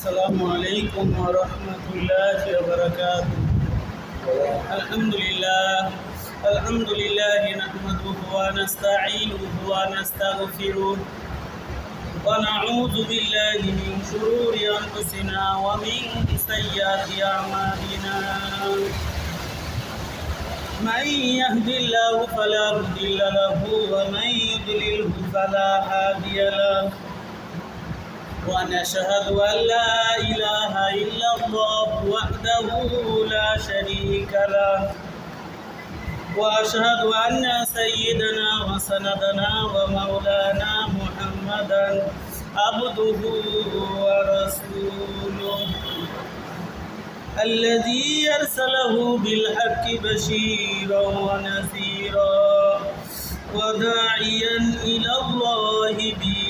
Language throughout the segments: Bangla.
السلام عليكم ورحمة الله وبركاته. الحمد لله الحمد لله نحمده ونستعينه ونستغفره ونعوذ بالله من شرور أنفسنا ومن سيئات أعمالنا. من يهد الله فلا مضل له ومن يضلله فلا هادي له. ونشهد أن لا إله إلا الله وحده لا شريك له. وأشهد أن سيدنا وسندنا ومولانا محمدا عبده ورسوله. الذي أرسله بالحق بشيرا ونذيرا وداعيا إلى الله بإذنه.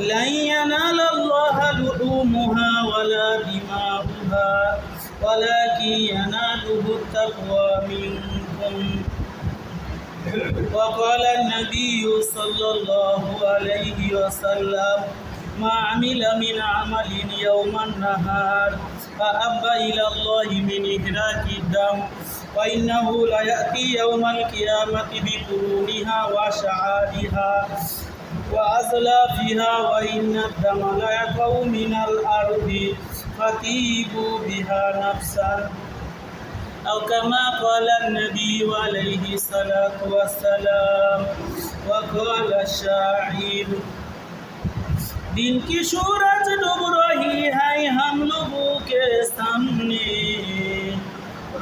لن ينال الله لحومها ولا دماؤها ولكن يناله التقوى منكم. وقال النبي صلى الله عليه وسلم ما عمل من عمل يوم النهار فأب إلى الله من إهلاك الدم وإنه ليأتي يوم القيامة بقرونها وشعارها وأزلافها وإن الدم ليقع من الأرض فتيبوا بها نفسا أو كما قال النبي عليه الصلاة والسلام وقال الشاعر दिन की सूरज डूब रही है हम लोगों के सामने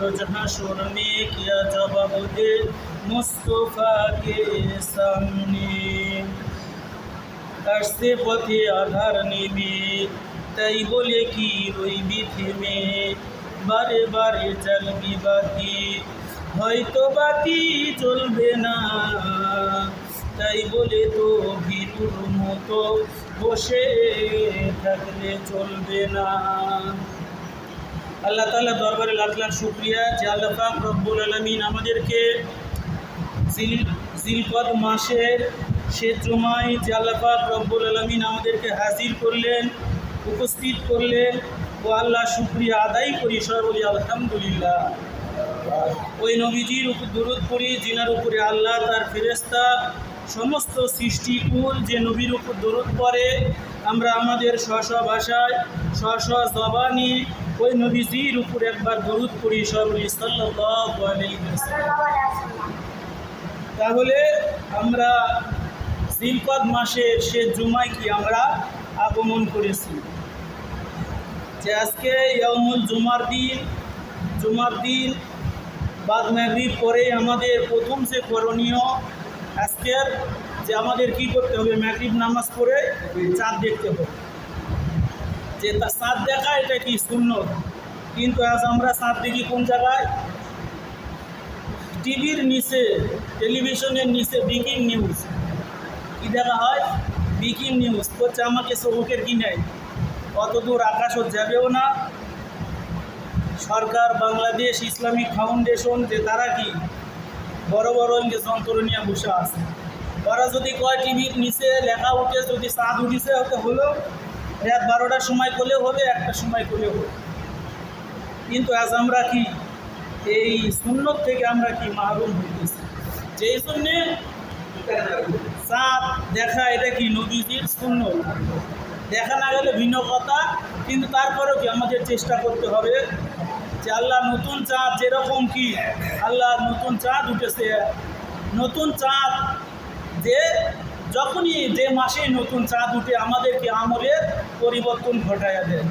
रोज हशर में किया जवाब दे मुस्तफा के सामने আসতে পথে আধার নেবে, তাই বলে কি রইবি থেমে? বারে বারে জ্বালবি বাতি, হয়তো বাতি চলবে না। তাই বলে তো ভীরুর মতো বসে থাকলে চলবে না। আল্লাহ তাআলা দরবারে লাখ লাখ শুক্রিয়া। যে আল্লাহ রব্বুল আলমিন আমাদেরকে জিল জিলকদ মাসের সে জুমায় পাক রব্বুল আলমিন আমাদেরকে হাজির করলেন, উপস্থিত করলেন। ও আল্লাহ শুক্রিয়া আদায় করি, সবাই বলি আলহামদুলিল্লাহ। ওই নবীজির উপর দরুদ করি জিনার উপরে আল্লাহ তার ফেরেস্তা সমস্ত সৃষ্টিকুল যে নবীর উপর দরুদ পড়ে, আমরা আমাদের স্ব ভাষায় স্ব জবানি ওই নবীজির উপর একবার সব সাল্লাল্লাহু আলাইহি ওয়াসাল্লাম। তাহলে আমরা জিলকদ মাসের সে জুমায় কি আমরা আগমন করেছি। যে আজকে ইয়ামুল জুমার দিন জুমার দিন, বাদ মাগরিব পরে আমাদের প্রথম যে করণীয় আজকের, যে আমাদের কি করতে হবে? ম্যাগরিব নামাজ পড়ে চাঁদ দেখতে হবে। যে তা চাঁদ দেখা, এটা কি শূন্য কিন্তু আজ আমরা চাঁদ দেখি কোন জায়গায়? টিভির নিচে, টেলিভিশনের নিচে ব্রেকিং নিউজ কী দেখা হয় ব্রেকিং নিউজ করছে আমাকে সবকের কি নেই? অত দূর আকাশও যাবেও না। সরকার বাংলাদেশ ইসলামিক ফাউন্ডেশন যে তারা কি? বড় বড় ইংরেজ যন্ত্র নিয়ে বসে আছে। ওরা যদি কয় টিভির নিচে লেখা উঠে, যদি চাঁদ উঠিছে হতে হলো। রাত বারোটার সময় করলেও হবে একটা সময় করলেও হবে। কিন্তু আজ আমরা কি? এই সুন্নত থেকে আমরা কি মাহরুম হইতেছি? যেই জন্যে চাঁদ দেখা, এটা কি নদীজির শূন্য। দেখা না গেলে ভিন্ন কথা, কিন্তু তারপরেও কি আমাদের চেষ্টা করতে হবে যে আল্লাহ নতুন চাঁদ যেরকম কি, আল্লাহ নতুন চাঁদ উঠেছে। নতুন চাঁদ যে যখনই যে মাসে নতুন চাঁদ উঠে, আমাদেরকে আমলের পরিবর্তন ঘটায় দেয়।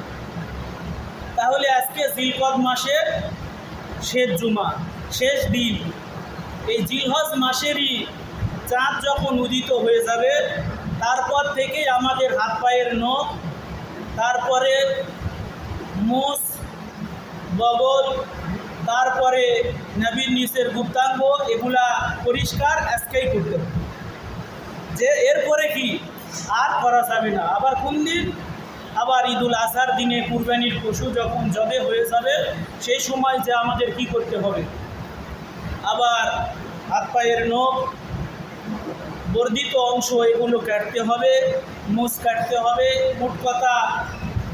তাহলে আজকে জিলকদ মাসের শেষ জুমা, শেষ দিন। এই জিলহজ মাসেরই চাঁদ যখন উদিত হয়ে যাবে, তারপর থেকে আমাদের হাত পায়ের নখ, তারপরে মোষ, বগল, তারপরে নবীর নিচের গুপ্তাঙ্গ, এগুলা পরিষ্কার আজকেই করতে হবে। যে এরপরে কি? আর করা যাবে না। আবার কোন দিন? আবার ঈদুল আজহার দিনে কুরবানির পশু যখন জবে হয়ে যাবে, সেই সময় যে আমাদের কি করতে হবে? আবার হাত পায়ের নখ বর্ধিত অংশ এগুলো কাটতে হবে মুছ কাটতে হবে, মোট কথা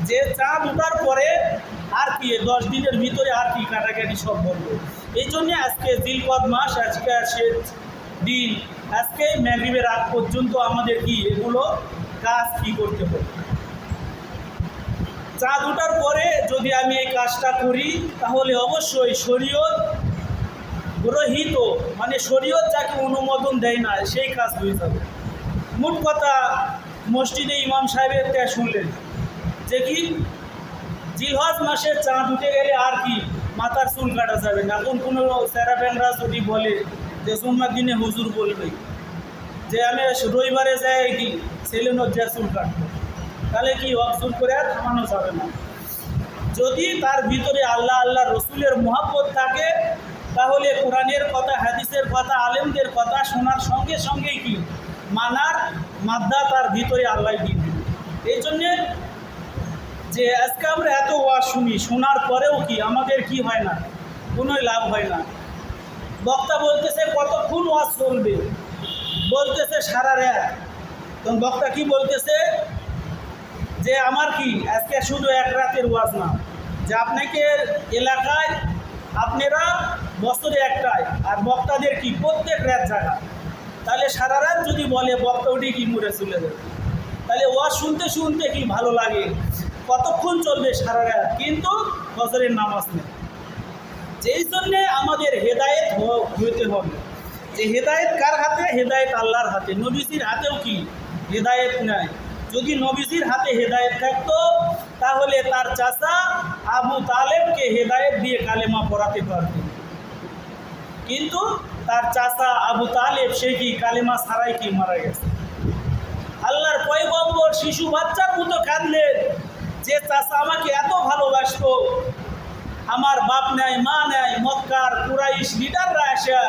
যে চাঁদ ওঠার পরে আর কি, দশ দিনের ভিতরে আর কি কাটাকাটি সব বলব এই জন্যে আজকে জিলপদ মাস, আজকে শেষ দিন, আজকে ম্যাগরিবের আগ পর্যন্ত আমাদের কি এগুলো কাজ কি করতে হবে? চাঁদ ওঠার পরে যদি আমি এই কাজটা করি, তাহলে অবশ্যই শরীয়ত গ্রহিত মানে শরীয়ত যাকে অনুমোদন দেয় না, সেই কাজ হয়ে যাবে। মোট কথা, মসজিদে ইমাম সাহেবের তা শুনলেন। যে কি? জিলহজ মাসের চাঁদ উঠে গেলে আর কি মাথার চুল কাটা যাবে না? এখন কোনো স্যারাবেনরা যদি বলে যে সোমবার দিনে হুজুর বলবে যে আমি রবিবারে যাই কি, ছেলে নজ্জার চুল কাটবো। তাহলে কি অফসুল করে আর থামানো যাবে না? যদি তার ভিতরে আল্লাহ আল্লাহ রসুলের মহাব্বত থাকে তাহলে কোরআনের কথা, হাদিসের কথা, আলেমদের কথা শোনার সঙ্গে সঙ্গেই কি? মানার মাদ্দা তার ভিতরে আল্লাহ দিন এই জন্যে যে আজকে আমরা এত ওয়াজ শুনি, শোনার পরেও কি আমাদের কি হয় না? কোনোই লাভ হয় না। বক্তা বলতেছে, কতক্ষণ ওয়াজ চলবে? বলতেছে, সারা রাত। তখন বক্তা কি বলতেছে? যে, আমার কি, আজকে শুধু এক রাতের ওয়াজ না, যে আপনাকে এলাকায় আপনারা বছরে একটাই, আর বক্তাদের কি প্রত্যেক রাত জায়গা তাহলে সারা রাত যদি বলে, বক্তা উঠে কি মরে চলে যাবে তাহলে ওয়াজ শুনতে শুনতে কি ভালো লাগে? কতক্ষণ চলবে সারা রাত? কিন্তু বছরের নামাজ নেই। যেই জন্যে আমাদের হেদায়েত হইতে হবে। যে হেদায়েত কার হাতে? হেদায়েত আল্লাহর হাতে। নবীজির হাতেও কি? হেদায়েত নাই। যদি নবীজির হাতে হেদায়েত থাকতো তাহলে তার চাচা আবু তালেবকে হেদায়েত দিয়ে কালেমা পড়াতে পারতেন কিন্তু তার চাচা আবু তালেব, সে কি কালেমা ছাড়াই কি মারা গেছে? আল্লাহর পয়গম্বর শিশু বাচ্চার মতো কাঁদলেন, যে চাচা আমাকে এত ভালোবাসতো, আমার বাপ নেয় মা নেয় মক্কার কুরাইশ লিডাররা এসে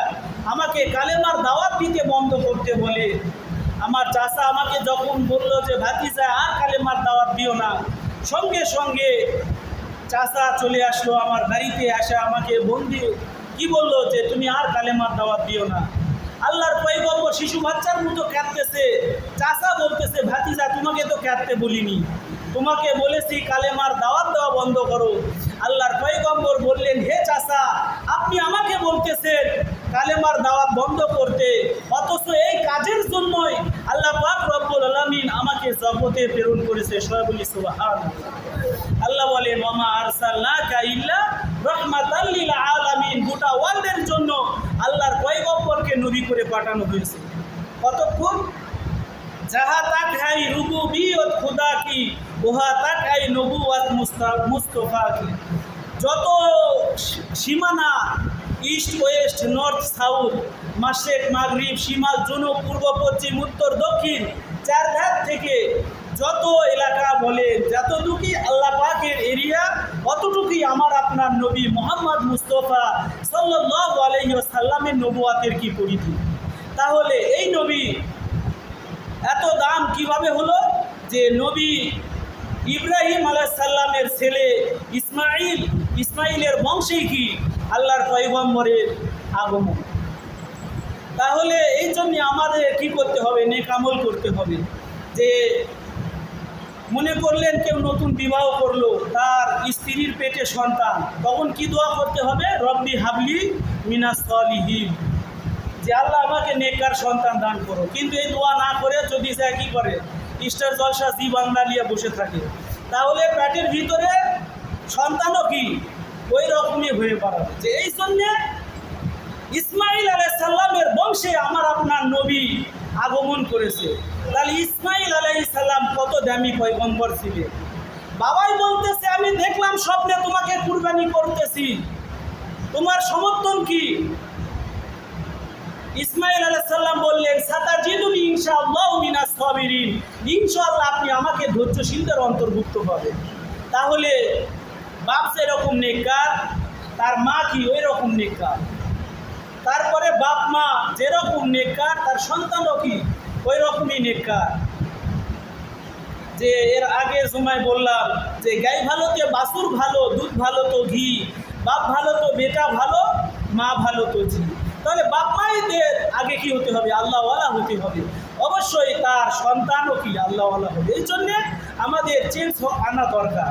আমাকে কালেমার দাওয়াত দিতে বন্ধ করতে বলে, আমার চাচা আমাকে যখন বলল যে, ভাতিজা, আর কালেমার দাওয়াত দিও না সঙ্গে সঙ্গে চাচা চলে আসলো আমার বাড়িতে আসা আমাকে বন্দি কি বলল যে তুমি আর কালেমার দাওয়াত দিও না? আল্লাহর পয়গম্বর শিশু বাচ্চার মতো কাঁদতেছে। চাচা বলতেছে, ভাতিজা, তোমাকে তো কাঁদতে বলিনি। তোমাকে বলেছি কালেমার দাওয়াত দেওয়া বন্ধ করো। আল্লাহর পয়গম্বর বললেন, হে চাচা, আপনি আমাকে বলতেছেন কালেমার দাওয়াত বন্ধ করতে। অথচ এই কাজের জন্যই আল্লাহ পাক রব্বুল আলামিন আমাকে জগতে প্রেরণ করেছে সয়বুলি সুবহান আল্লাহ বলে মামা আরসালনাকা ইল্লা রাহমাতাল লিল আলামিন। গোটা ওয়ার্ল্ডের জন্য আল্লাহর পয়গম্বরকে নবী করে পাঠানো হয়েছে। কতক্ষণ? যাহা তাক হাই কি ওহা তাক হাই নবুয়াত মুস্তা মুস্তফা কি যত সীমানা ইস্ট, ওয়েস্ট, নর্থ, সাউথ, মাসেক, মাগরিব, সীমাল, জুনুব, পূর্ব, পশ্চিম, উত্তর, দক্ষিণ চার ধার থেকে যত এলাকা বলে, যতটুকুই আল্লাহ পাকের এরিয়া, অতটুকুই আমার আপনার নবী মোহাম্মদ মুস্তফা সাল্লাল্লাহু আলাইহি সাল্লামের নবুয়াতের কি পরিধি? তাহলে এই নবী এত দাম কীভাবে হলো? যে নবী ইব্রাহিম আলাইসাল্লামের ছেলে ইসমাইল ইসমাইলের বংশেই কি? আল্লাহর পয়গম্বরের আগমন। তাহলে এই জন্যে আমাদের কি করতে হবে? নেকামল করতে হবে। যে মনে করলেন কেউ নতুন বিবাহ করল, তার স্ত্রীর পেটে সন্তান, তখন কি দোয়া করতে হবে? রব্বি হাবলি মিনাস সলিহীন। যে আল্লাহ আমাকে নেকার সন্তান দান করো। কিন্তু এই দোয়া না করে যদি সে কি করে? স্টার জলসা জি বাংলা নিয়ে বসে থাকে। তাহলে পেটের ভিতরে সন্তানও কি? ওই রকমই হয়ে পড়াবে যে এই জন্যে ইসমাইল আলাইসাল্লামের বংশে আমার আপনার নবী আগমন করেছে। তাহলে ইসমাইল আলাইসাল্লাম কত দামি পয়গম্বর ছিলেন? বাবাই বলতেছে, আমি দেখলাম স্বপ্নে তোমাকে কুরবানি করতেছি। তোমার সমর্থন কি? ইসমাইল আলাইসাল্লাম বললেন সাতা জিদুনি ইনশাআল্লাহ মিনাস সবিরিন। ইনশাল্লাহ আপনি আমাকে ধৈর্যশীলদের অন্তর্ভুক্ত হবেন তাহলে বাপ যেরকম নেককার, তার মা কি ওই রকম নেককার? তারপরে বাপ মা যেরকম নেককার, তার সন্তানও কি? ওই রকমই নেককার। যে এর আগে সময় বললাম যে গাই ভালো তো বাসুর ভালো, দুধ ভালো তো ঘি, বাপ ভালো তো বেটা ভালো, মা ভালো তো ঝি। তাহলে বাপ মাইদের আগে কি হতে হবে? আল্লাহওয়ালা হতে হবে। অবশ্যই তার সন্তানও কি? আল্লাহওয়ালা হবে। এই জন্যে আমাদের চেঞ্জ আনা দরকার।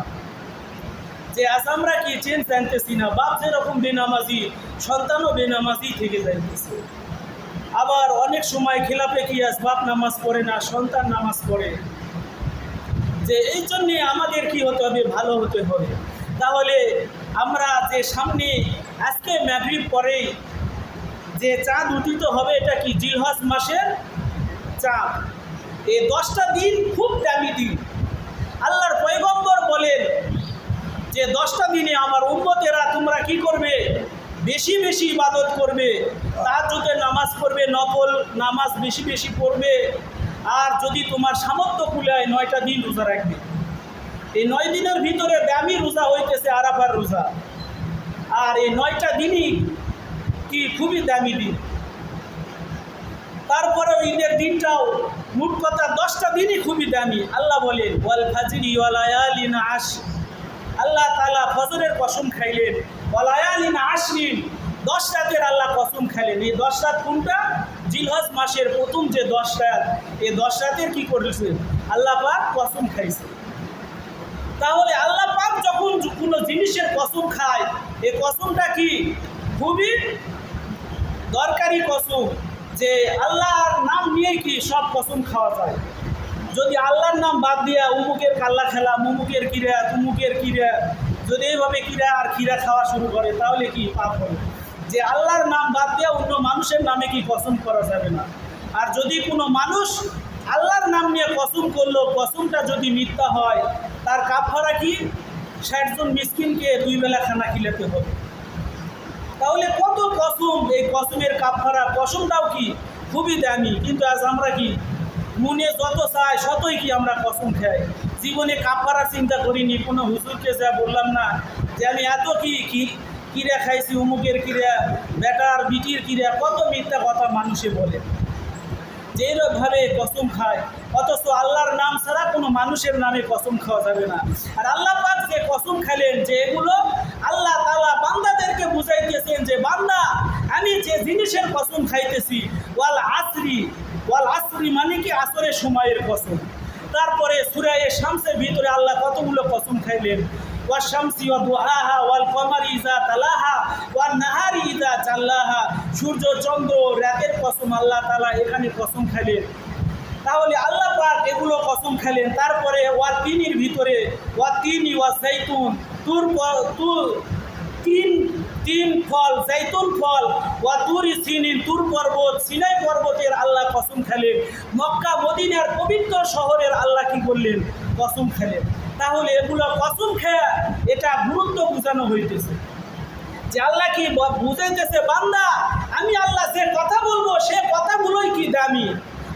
যে আজ আমরা কি চেন জানতেছি না, বাপ যেরকম বেনামাজি, সন্তানও বেনামাজি থেকে যাইতেছে। আবার অনেক সময় খেলাপে কি আজ বাপ নামাজ পড়ে না, সন্তান নামাজ পড়ে? যে এই জন্যে আমাদের কি হতে হবে, ভালো হতে হবে। তাহলে আমরা যে সামনে আজকে ম্যাগ্রিব পরেই যে চাঁদ উদিত হবে, এটা কি জিলহজ মাসের চাঁদ? এই দশটা দিন খুব দামি দিন আল্লাহর পয়গম্বর বলেন যে দশটা দিনে আমার উম্মতেরা তোমরা কি করবে বেশি বেশি ইবাদত করবে যদি নামাজ পড়বে নকল নামাজ বেশি বেশি পড়বে, আর যদি তোমার সামর্থ্য কুলায় নয়টা দিন রোজা রাখবে। এই নয় দিনের ভিতরে দামি রোজা হইতেছে, আরাফার রোজা। আর এই নয়টা দিনই কি খুবই দামি দিন। তারপরেও ঈদের দিনটাও মোট কথা দশটা দিনই খুবই দামি। আল্লাহ বলেন, ওয়াল ফাজরি ওয়ালায়ালিন আশ আল্লাহ তালা ফজরের কসম খাইলেন। ওয়ালায়ালিন আশরিন। দশ রাতের আল্লাহ কসম খাইলেন এই দশ রাত কোনটা? জিলহজ মাসের প্রথম যে দশ রাত, এই দশ রাতের কি করেছে? আল্লাহ পাক কসম খাইছে। তাহলে আল্লাহ পাক যখন কোনো জিনিসের কসম খায় এই কসমটা কি? খুবই দরকারি কসম যে আল্লাহর নাম নিয়েই কি সব কসম খাওয়া যায়। যদি আল্লাহর নাম বাদ দিয়া উমুকের কাল্লা খেলা মুমুকের কিরা তুমুকের কিরা যদি এইভাবে কিরা আর কিরা খাওয়া শুরু করে, তাহলে কি পাপ হবে? যে আল্লাহর নাম বাদ দিয়া অন্য মানুষের নামে কি কসম করা যাবে না? আর যদি কোনো মানুষ আল্লাহর নাম নিয়ে কসম করল, কসমটা যদি মিথ্যা হয়, তার কাপড়া কি? ষাটজন মিসকিনকে দুই বেলা খানা খিলাতে হবে। তাহলে কত কসম? এই কসমের কাপড়া কসমটাও কি? খুবই দামি। কিন্তু আজ আমরা কি? মনে যত চাই শতই কি আমরা কসম খাই? জীবনে কাপড়ার চিন্তা করিনি, কোনো হুজুরকে যা বললাম না, যে আমি এত কি কি, কিরা খাইছি অমুকের কিরা, বেটার, বিটির কিরা, কত মিথ্যা কথা মানুষে বলে। যেভাবে কসম খায়, অথচ আল্লাহর নাম ছাড়া কোনো মানুষের নামে কসম খাওয়া যাবে না। আর আল্লাহ পাক যে কসম খেলেন যে এগুলো আল্লাহ তালা বান্দাদেরকে বুঝাইতেছেন যে, বান্দা, আমি যে জিনিসের কসম খাইতেছি, ওয়াল আসরি ওয়াল আসরি মানে কি আসরের সময়ের কসম? তারপরে সুরায়ে শামসের ভিতরে আল্লাহ কতগুলো কসম খাইলেন? ওয়া দুহাহা ওয়াল কমারি ইজা তালাহা ওয়াল নাহারি ইজা জাল্লাহা। সূর্য, চন্দ্র, রাতের কসম আল্লাহ তালা এখানে কসম খাইলেন। তাহলে আল্লাহ পাক এগুলো কসম খেলেন তারপরে ওয়া তিনির ভিতরে ওয়া তিনি ওয়া জৈতুন তুর তুর তিন তিন ফল, জৈতুন ফল ওয়া তুর সিনিন, তুর পর্বত, সিনাই পর্বতের আল্লাহ কসম খেলেন। মক্কা, মদিনার পবিত্র শহরের আল্লাহ কি করলেন কসম খেলেন। তাহলে এগুলো কসম খেয়া, এটা গুরুত্ব বোঝানো হইতেছে। যে আল্লাহ কি বুঝাইতেছে, বান্দা, আমি আল্লাহ যে কথা বলব, সে কথাগুলোই কি দামি?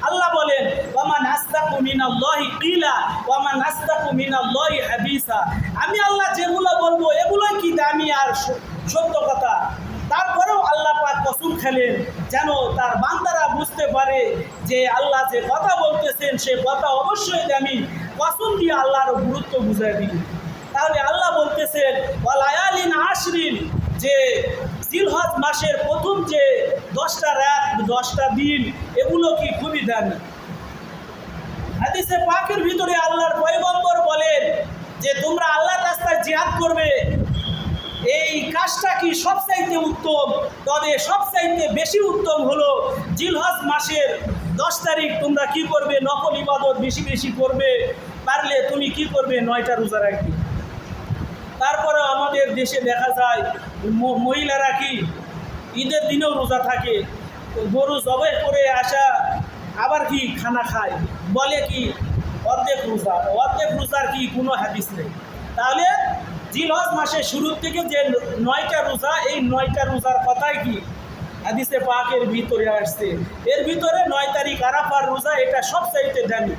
আল্লাহ বলেন, ওয়ামান আস্তাকু মিনাল্লাহি কিলা, ওয়ামান আস্তাকু মিনাল্লাহি হাদিসা। আমি আল্লাহ যেগুলো বলব, এগুলোই কি দামি আর সত্য কথা। তারপরেও আল্লাহ পাক কসম খেলেন, যেন তার বান্দারা বুঝতে পারে যে আল্লাহ যে কথা বলতেছেন, সে কথা অবশ্যই দামি কসম দিয়ে আল্লাহর গুরুত্ব বুঝাই দিন তাহলে আল্লাহ বলতেছেন, ওয়ালায়ালিন আশরিন যে জিলহজ মাসের প্রথম যে দশটা রাত, দশটা দিন, এগুলো কি খুবই দামি। হাদিসে পাকের ভিতরে আল্লাহর পয়গম্বর বলেন যে, তোমরা আল্লাহর রাস্তায় জিহাদ করবে এই কাজটা কি সবচাইতে উত্তম? তবে সবচাইতে বেশি উত্তম হলো জিলহজ মাসের দশ তারিখ। তোমরা কি করবে? নকল ইবাদত বেশি বেশি করবে। পারলে তুমি কি করবে? নয়টা রোজা রাখবে। তারপরে আমাদের দেশে দেখা যায় মহিলারা কি? ঈদের দিনেও রোজা থাকে। গরু জবাই করে আসা, আবার কি খানা খায়? বলে কি, অর্ধেক রোজা। অর্ধেক রোজার কি কোনো হাদিস নেই? তাহলে জিলহজ মাসের শুরুর থেকে যে নয়টা রোজা, এই নয়টা রোজার কথাই কি? হাদিসে পাকের ভিতরে আসছে। এর ভিতরে নয় তারিখ আরাফার রোজা, এটা সবচাইতে দামি।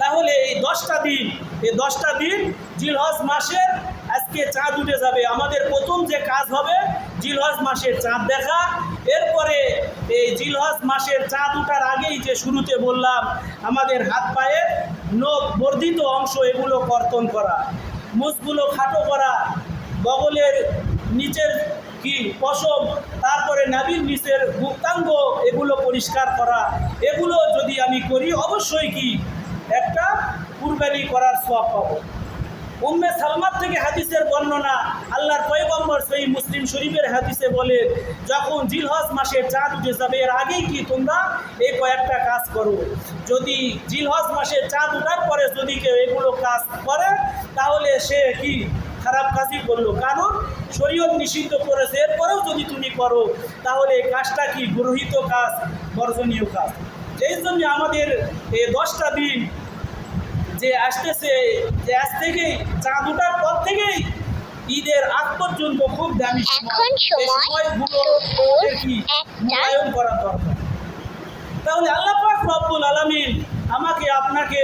তাহলে এই দশটা দিন, এই দশটা দিন জিলহজ মাসের আজকে চাঁদ উঠে যাবে। আমাদের প্রথম যে কাজ হবে, জিলহজ মাসের চাঁদ দেখা। এরপরে এই জিলহজ মাসের চাঁদ উঠার আগেই যে শুরুতে বললাম, আমাদের হাত পায়ের নখ বর্ধিত অংশ এগুলো কর্তন করা। মুখগুলো খাটো করা, বগলের নিচের কি পশম, তারপরে নাবির নিচের গুপ্তাঙ্গ, এগুলো পরিষ্কার করা। এগুলো যদি আমি করি, অবশ্যই কি একটা কুরবানি করার সব পাবো। উম্মে সালমার থেকে হাদিসের বর্ণনা, আল্লাহর পয়গম্বর সেই মুসলিম শরীফের হাদিসে বলে, যখন জিলহজ মাসের চাঁদ উঠে যাবে, এর আগেই কি তোমরা এই কয়েকটা কাজ করো। যদি জিলহজ মাসের চাঁদ উঠার পরে যদি কেউ এগুলো কাজ করে তাহলে সে কি খারাপ কাজই করল? কারণ শরীয়ত নিষিদ্ধ করেছে এরপরেও যদি তুমি করো তাহলে কাজটা কি গৃহীত কাজ বর্জনীয় কাজ? এই জন্য আমাদের এই দশটা দিন যে আসতেছে যে আজ থেকেই চাঁদ ওঠার পর থেকেই ঈদের আগ পর্যন্ত খুব দামি এখন সময় কি মূল্যায়ন করা দরকার। তাহলে আল্লাহ পাক রব্বুল আলামিন আমাকে আপনাকে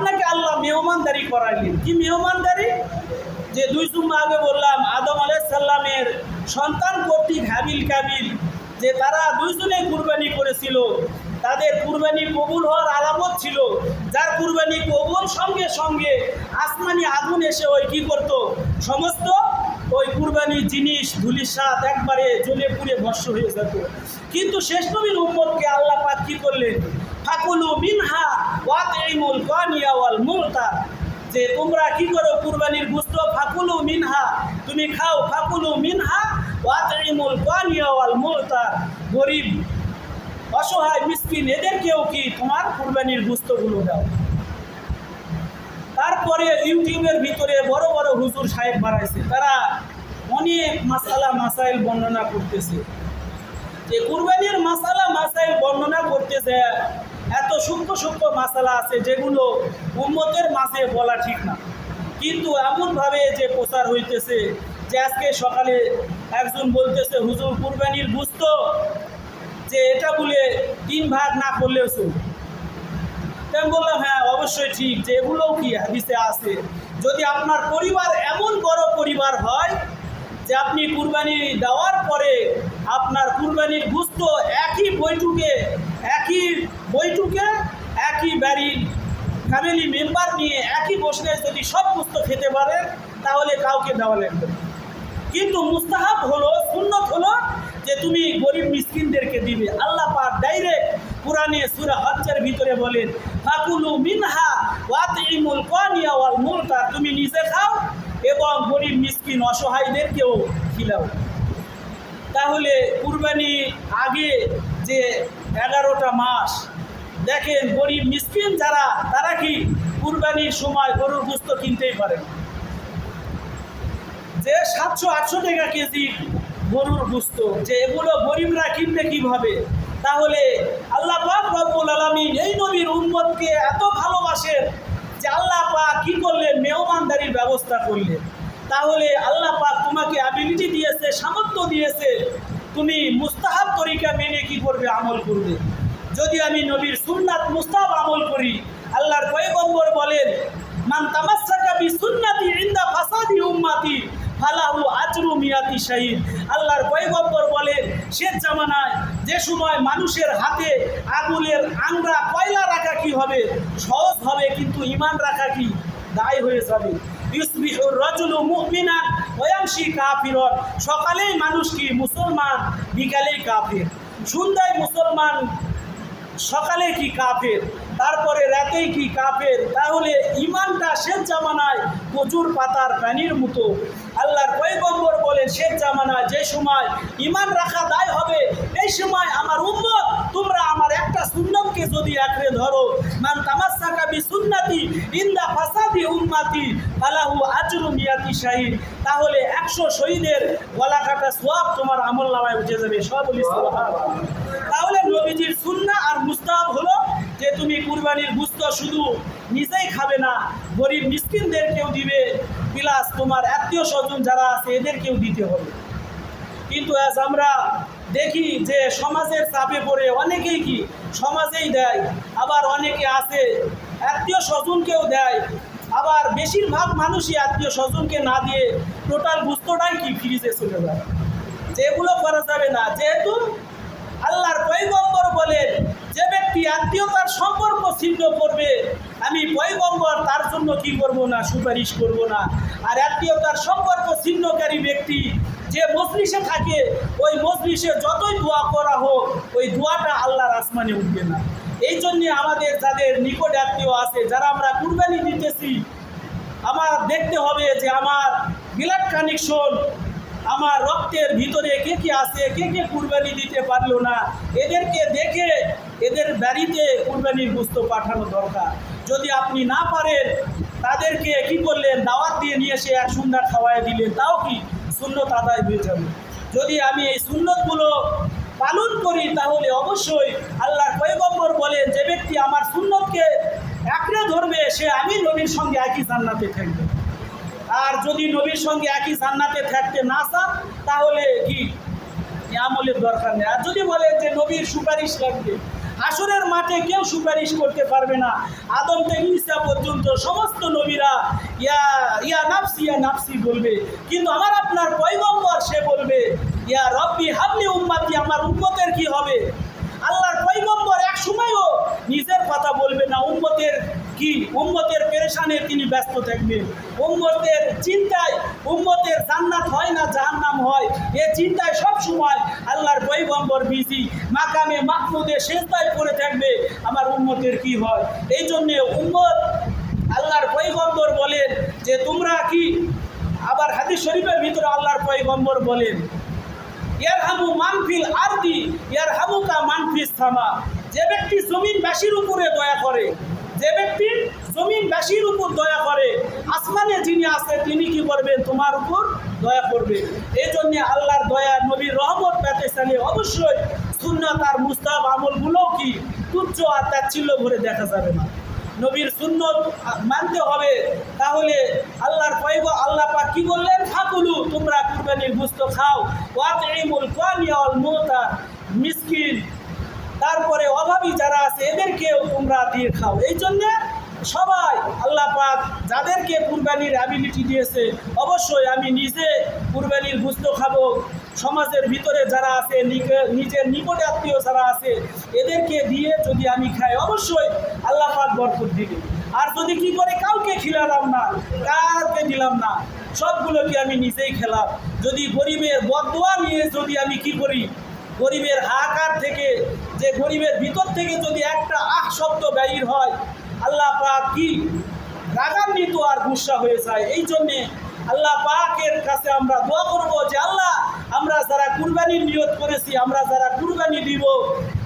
আপনাকে আল্লাহ মেহমানদারি করাইলেন। কি মেহমানদারি? যে দুই জুম্মা আগে বললাম, আদম আলাইহিস সাল্লামের সন্তান কর্তৃক হাবিল কাবিল, যে তারা দুইজনেই কুরবানি করেছিল, তাদের কুরবানি কবুল হওয়ার আলামত ছিল। যার কুরবানি কবুল সঙ্গে সঙ্গে আসমানি আগুন এসে ওই কি করত? সমস্ত ওই কুরবানি জিনিস ধুলির সাথ একবারে জ্বলে পুড়ে ভস্য হয়ে যেত। কিন্তু শেষ নবীর উম্মতকে আল্লাহ পাক কি করলেন? ফাকুলু মিনহা ওয়াত ইমুল কানিয়া ওয়াল মুলতা। যে তোমরা কি করো, কুরবানির গুস্ত, ফাকুলু মিনহা, তুমি খাও, ফাকুলু মিনহা ওয়াত ইমুল কানিয়া ওয়াল মুলতা। গরিব, অসহায়, মিসকিন, এদেরকেও কি তোমার কুরবানির গুস্তগুলো দাও? তারপরে ইউটিউবের ভিতরে বড় বড় হুজুর সাহেব বাড়াইছে তারা অনেক মাসালা, মাসাইল বর্ণনা করতেছে। যে কুরবানির মাসালা, মাসাইল বর্ণনা করতেছে এত সূক্ষ্ম সূক্ষ্ম মাসালা আছে যেগুলো উম্মতের মাঝে বলা ঠিক না। কিন্তু এমনভাবে যে প্রচার হইতেছে যে আজকে সকালে একজন বলতেছে, হুজুর, কুরবানির বুঝত যে এটা বলে তিন ভাগ না করলেও তো আমি বললাম হ্যাঁ অবশ্যই ঠিক, যে এগুলোও কি হাদিসে আছে। যদি আপনার পরিবার এমন বড় পরিবার হয় যে আপনি কুরবানি দেওয়ার পরে আপনার কুরবানির গুস্ত একই বইটুকে একই বইটুকে একই বাড়ির ফ্যামিলি মেম্বার নিয়ে একই বসলে যদি সব গুস্ত খেতে পারেন, তাহলে কাউকে দেওয়া লাগবে কিন্তু মুস্তাহাব হলো, সুন্নত হলো যে তুমি গরিব মিসকিনদেরকে দিবে। আল্লাহ পাক ডাইরেক্ট কোরআনে সূরা হজ্জের ভিতরে বলেন, ফাকুলু মিনহা ওয়াতিমুল কানিয়া ওয়াল মুলতা তুমি নিজে খাও এবং গরিব মিসকিন অসহায়দেরকেও খিলাও। তাহলে কুরবানি আগে যে এগারোটা মাস, দেখেন গরিব মিসকিন যারা, তারা কি কুরবানির সময় গরুর গুস্ত কিনতেই পারে যে সাতশো, আটশো টাকা কেজি গরুর গুস্ত, যে এগুলো গরিবরা কিনবে কীভাবে? তাহলে আল্লাহ পাক রব্বুল আলমিন এই নবীর উম্মতকে এত ভালোবাসেন যে আল্লাহ পাক কি করলেন? মেহমানদারির ব্যবস্থা করলেন। তাহলে আল্লাহ পাক তোমাকে অ্যাবিলিটি দিয়েছে, সামর্থ্য দিয়েছে, তুমি মুস্তাহাব তরিকা মেনে কি করবে, আমল করবে? যদি আমি নবীর সুন্নাত মুস্তাহাব আমল করি, আল্লাহর পয়গম্বর বলেন, মান তামাসসাকা বি সুন্নাতি ইনদা ফাসাদি উম্মাতি, ফালাহু আজরু মিয়াতি শাহিদ আল্লাহর পয়গম্বর বলেন, শেষ জামানায় যে সময় মানুষের হাতে আগুলের আংরা, কয়লা রাখা কি হবে? সহজ হবে, কিন্তু ইমান রাখা কি? দায় হয়ে যাবে। ইউসবিহুর রাজুলু মুমিনান ওয়ামশি কাফিরন। সকালেই মানুষ কি মুসলমান? বিকালেই কাফির। সন্ধ্যায় মুসলমান, সকালে কি কাফের? তারপরে রাতেই কি কাফের? তাহলে ইমানটা শেষ জামানায় প্রচুর পাতার প্রাণীর মতো। আল্লাহর পয়গম্বর বলে শেষ জামানায় যে সময় ইমান রাখা দায় হবে, এই সময় আমার উম্মত, তোমরা আমার একটা সুন্নতকে যদি আঁকড়ে ধরো, মান তামাসাকা বি সুন্নাতি ইন্দা ফাসাদি উম্মাতি ফালাহু আজরু মিয়াতি শাহিদ তাহলে একশো শহীদের গলা কাটা সোয়াব তোমার আমল নামায় উঠে যাবে। সব তাহলে নবীজির সুন্না আর মুস্তাব হলো যে তুমি কুরবানির গুস্ত শুধু নিজেই খাবে না, গরিব মিসকিনদেরকেও দিবে, প্লাস তোমার আত্মীয় স্বজন যারা আছে, এদেরকেও দিতে হবে। কিন্তু আজ আমরা দেখি যে সমাজের চাপে পড়ে অনেকেই কি সমাজেই দেয়, আবার অনেকে আছে আত্মীয় স্বজনকেও দেয়, আবার বেশিরভাগ মানুষই আত্মীয় স্বজনকে না দিয়ে টোটাল বুঝতোটাই কি ফ্রিজে চলে যায়। যেগুলো করা যাবে না, যেহেতু আল্লাহর পৈগম্বর বলেন, যে ব্যক্তি আত্মীয়তার সম্পর্ক ছিন্ন করবে, আমি পৈগম্বর তার জন্য কি করব না, সুপারিশ করব না? আর আত্মীয়তার সম্পর্ক ছিন্নকারী ব্যক্তি যে মজলিসে থাকে, ওই মজলিসে যতই দোয়া করা হোক, ওই দোয়াটা আল্লাহর আসমানে উঠবে না। এই জন্যে আমাদের যাদের নিকট আত্মীয় আছে, যারা আমরা কুরবানি দিতেছি, আমার দেখতে হবে যে আমার ব্লাড কানেকশন আমার রক্তের ভিতরে কে কে আছে, কে কে কুরবানি দিতে পারল না, এদেরকে দেখে এদের বাড়িতে কুরবানির গুস্ত পাঠানো দরকার। যদি আপনি না পারেন, তাদেরকে কি করলেন? দাওয়াত দিয়ে নিয়ে এসে এক সুন্দর খাওয়াই দিলেন, তাও কি? শূন্যত আদায় হয়ে যাবে। যদি আমি এই সুন্নতগুলো পালন করি, তাহলে অবশ্যই আল্লাহর পয়গম্বর বলেন, যে ব্যক্তি আমার সুন্নতকে একড়ে ধরবে, সে আমি নবীর সঙ্গে একই জান্নাতে থাকবে। আর যদি নবীর সঙ্গে একই জান্নাতে থাকতে না চান, তাহলে কি? আমলের দরকার নেই। আর যদি বলেন যে নবীর সুপারিশ লাগবে আসরের মাঠে কেউ সুপারিশ করতে পারবে না। আদম থেকে ইসা পর্যন্ত সমস্ত নবীরা, ইয়া ইয়া নাফসি ইয়া নাফসি বলবে। কিন্তু আমার আপনার পয়গম্বর সে বলবে, ইয়া রব্বি হাবলি উম্মাতি, আমার উম্মতের কি হবে? আল্লাহর পৈগম্বর এক সময়ও নিজের কথা বলবে না, উম্মতের কি? উম্মতের পেরেশানে তিনি ব্যস্ত থাকবেন। উম্মতের চিন্তায়, উম্মতের জান্নাত হয় না জাহান্নাম হয়। এ চিন্তায় সব সময় আল্লাহর পৈগম্বর বিজি মাকামে মাহমুদে শেষদায় করে থাকবে। আমার উম্মতের কি হয়? এই জন্যে উম্মত আল্লাহর পৈগম্বর বলেন যে, তোমরা কি আবার হাদিস শরীফের ভিতরে আল্লাহর পৈগম্বর বলেন, ইয়ারহামু মানফিল আরদি, ইয়ারহামুকা মানফিস থামা যে ব্যক্তি জমিনবাসীর উপরে দয়া করে জমিনবাসীর উপর দয়া করে। আসমানে যিনি আছে, তিনি কি করবেন? তোমার উপর দয়া করবে। এই জন্য আল্লাহর দয়া, নবীর রহমত পেতে চাইলে অবশ্যই সুন্নাত আর মুস্তাব আমলগুলোও কি তুচ্ছ আর তাচ্ছিল্য ভরে দেখা যাবে না। নবীর সুন্নত মানতে হবে। তাহলে আল্লাহর পয়গ আল্লাহ পাক কি বললেন? ফাকুলু, তোমরা কুরবানির গুস্ত খাও। ওয়াতিমুল কানিয়াল মোতা মিসকিন। তারপরে অভাবী যারা আছে, এদেরকেও তোমরা দিয়ে খাও। এই জন্যে সবাই আল্লাহ পাক যাদেরকে কুরবানির অ্যাবিলিটি দিয়েছে, অবশ্যই আমি নিজে কুরবানির গুস্ত খাব। সমাজের ভিতরে যারা আছে নিজের নিকটে আত্মীয় যারা আছে, এদেরকে দিয়ে যদি আমি খাই, অবশ্যই আল্লাহ পাক বরকত দিবে। আর যদি কি করে কাউকে খিলালাম না, কাউকে দিলাম না, সবগুলোকে আমি নিজেই খেলাম। যদি গরিবের বদোয়া নিয়ে যদি আমি কি করি, গরিবের হাহাকার থেকে, যে গরিবের ভিতর থেকে যদি একটা আহ শব্দ ব্যয়ীর হয় আল্লাহ পাক কি রাগান্বিত আর গুসা হয়ে যায়। এই জন্যে আল্লাহ পাকের কাছে আমরা দোয়া করব যে আল্লাহ, আমরা যারা কুরবানির নিয়ত করেছি, আমরা যারা কুরবানি দিব,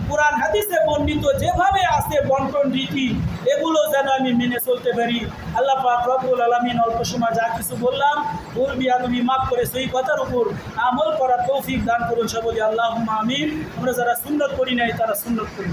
কোরআন হাদিসে বর্ণিত যেভাবে আছে বন্টন রীতি, এগুলো যেন আমি মেনে চলতে পারি। আল্লাহ পাক রব্বুল আলমিন অল্প সময় যা কিছু বললাম, ভুল বিয়াদবি মাফ করে সেই কথার উপর আমল করার তৌফিক দান করুন সবলি আল্লাহ আমিন। আমরা যারা সুন্দর করি নাই, তারা সুন্দর করি